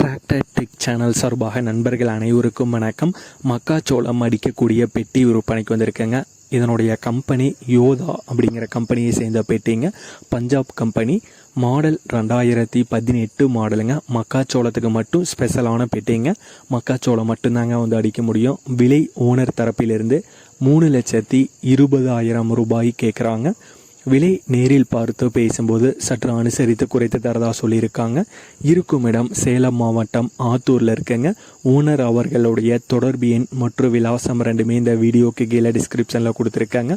Tractor tech channel சார்பாக நண்பர்கள் அனைவருக்கும் வணக்கம். மக்காச்சோளம் அடிக்கக்கூடிய பெட்டி விற்பனைக்கு வந்திருக்கேங்க. இதனுடைய கம்பெனி யோதா அப்படிங்கிற கம்பெனியை சேர்ந்த பெட்டிங்க. பஞ்சாப் கம்பெனி மாடல் ரெண்டாயிரத்தி பதினெட்டு மாடலுங்க மக்காச்சோளத்துக்கு மட்டும் ஸ்பெஷலான பெட்டிங்க. மக்காச்சோளம் மட்டும்தாங்க வந்து அடிக்க முடியும். விலை ஓனர் தரப்பிலிருந்து மூணு லட்சத்தி இருபதாயிரம் ரூபாய் கேட்குறாங்க விலை நேரில் பார்த்து பேசும்போது சற்று அனுசரித்து குறைத்து தரதா சொல்லியிருக்காங்க. இருக்கும் இடம் சேலம் மாவட்டம் ஆத்தூரில் இருக்குங்க. ஓனர் அவர்களுடைய தொடர்பு எண் மற்றும் விலாசம் ரெண்டுமே இந்த வீடியோக்கு கீழே டிஸ்கிரிப்ஷனில் கொடுத்துருக்காங்க.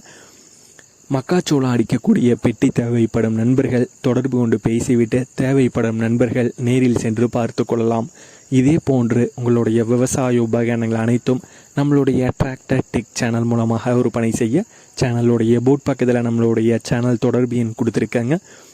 மக்காச்சோளம் அடிக்கக்கூடிய பெட்டி தேவைப்படும் நண்பர்கள் தொடர்பு கொண்டு பேசிவிட்டு தேவைப்படும் நண்பர்கள் நேரில் சென்று பார்த்து கொள்ளலாம். இதே போன்று உங்களுடைய விவசாய உபகரணங்கள் அனைத்தும் நம்மளுடைய டிராக்டர் டெக் சேனல் மூலமாக விற்பனை செய்ய சேனலுடைய போட் பக்கத்தில் நம்மளுடைய சேனல் தொடர்பு எண் கொடுத்துருக்காங்க.